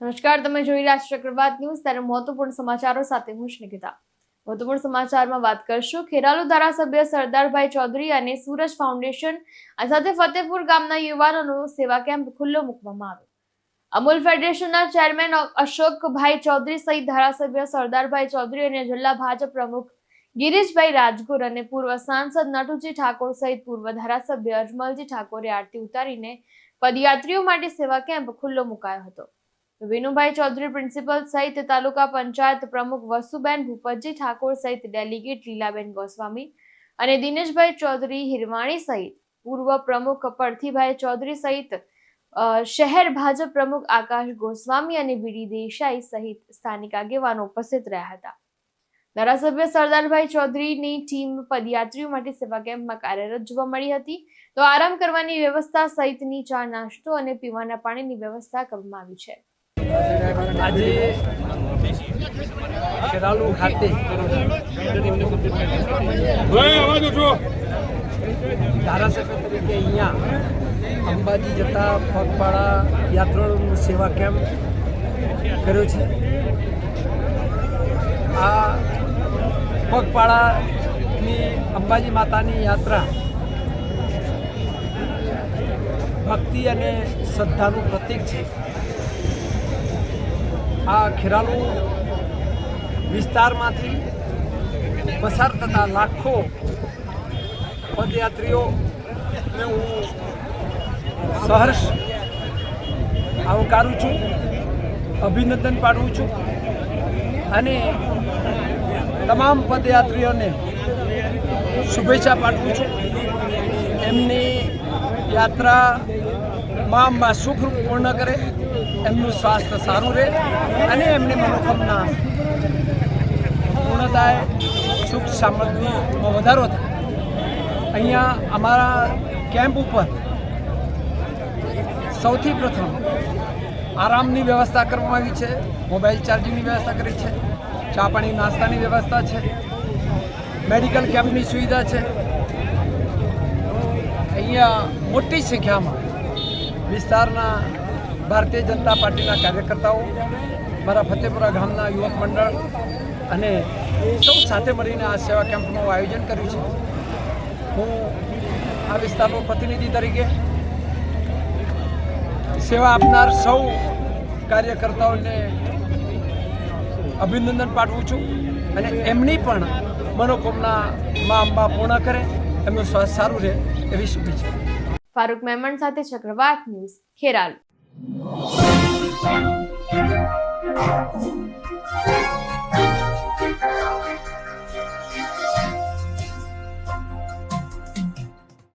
નમસ્કાર, તમે જોઈ રહ્યા છો ચક્રવાત ન્યૂઝ. ત્યારે મહત્વપૂર્ણ સમાચારો સાથે હું સ્નિગિતા મહત્વપૂર્ણ સમાચારમાં વાત કરશું. ખેરાલુ ધારાસભ્ય સરદારભાઈ ચૌધરી અને સુરજ ફાઉન્ડેશન આ સાથે ફતેપુર ગામના યુવાનોનો સેવા કેમ્પ ખુલ્લો મૂકવામાં આવ્યો. અમૂલ ફેડરેશનના ચેરમેન અશોકભાઈ ચૌધરી સહિત ધારાસભ્ય સરદારભાઈ ચૌધરી અને જિલ્લા ભાજપ પ્રમુખ ગિરીશભાઈ રાજગુર અને પૂર્વ સાંસદ નટુજી ઠાકોર સહિત પૂર્વ ધારાસભ્ય અજમલજી ઠાકોરે આરતી ઉતારીને પદયાત્રીઓ માટે સેવા કેમ્પ ખુલ્લો મુકાયો હતો. વિનુભાઈ ચૌધરી પ્રિન્સિપલ સહિત તાલુકા પંચાયત પ્રમુખ વસુબેન ભૂપતજી ઠાકોર સહિત ડેલિગેટ લીલાબેન ગોસ્વામી અને દિનેશભાઈ ચૌધરી હિરવાણી સહિત પૂર્વ પ્રમુખ પરથીભાઈ ચૌધરી સહિત શહેર ભાજપ પ્રમુખ આકાશ ગોસ્વામી અને વીડી દેસાઈ સહિત સ્થાનિક આગેવાનો ઉપસ્થિત રહ્યા હતા. ધારાસભ્ય સરદારભાઈ ચૌધરીની ટીમ પદયાત્રીઓ માટે સેવા કેમ્પમાં કાર્યરત જોવા મળી હતી. તો આરામ કરવાની વ્યવસ્થા સહિતની ચા નાસ્તો અને પીવાના પાણીની વ્યવસ્થા કરવામાં આવી છે. આજે ખેરાલુ ખાતે ધારાસભ્ય તરીકે અહીંયા અંબાજી જતા પગપાળા યાત્રાળુનું સેવા કેમ્પ કર્યો છે? આ પગપાળાની અંબાજી માતાની યાત્રા ભક્તિ અને શ્રદ્ધાનું પ્રતીક છે. આ ખેરાલુ વિસ્તારમાંથી પસાર થતા લાખો પદયાત્રીઓને હું સહર્ષ આવકારું છું, અભિનંદન પાડું છું અને તમામ પદયાત્રીઓને શુભેચ્છા પાઠવું છું. એમની યાત્રા માં સુખરૂપ પૂર્ણ કરે, એમનું સ્વાસ્થ્ય સારું રહે અને એમની મનોકામના પૂર્ણતાએ સુખ સામગ્રીમાં વધારો થાય. અહીંયા અમારા કેમ્પ ઉપર સૌથી પ્રથમ આરામની વ્યવસ્થા કરવામાં આવી છે, મોબાઈલ ચાર્જિંગની વ્યવસ્થા કરી છે, ચા પાણી નાસ્તાની વ્યવસ્થા છે, મેડિકલ કેમ્પની સુવિધા છે. અહીંયા મોટી સંખ્યામાં વિસ્તારના ભારતીય જનતા પાર્ટીના કાર્યકર્તાઓ, મારા ફતેપુરા ગામના યુવક મંડળ અને સૌ સાથે મળીને આ સેવા કેમ્પનું આયોજન કર્યું છે. હું આ વિસ્તારનો પ્રતિનિધિ તરીકે સેવા આપનાર સૌ કાર્યકર્તાઓને અભિનંદન પાઠવું છું અને એમની પણ મનોકામના મા અંબા પૂર્ણ કરે, એમનું સ્વાસ્થ્ય સારું રહે એવી શુભેચ્છા. ફારૂક મહેમાન સાથે ચક્રવાત ન્યૂઝ ખેરાલુ.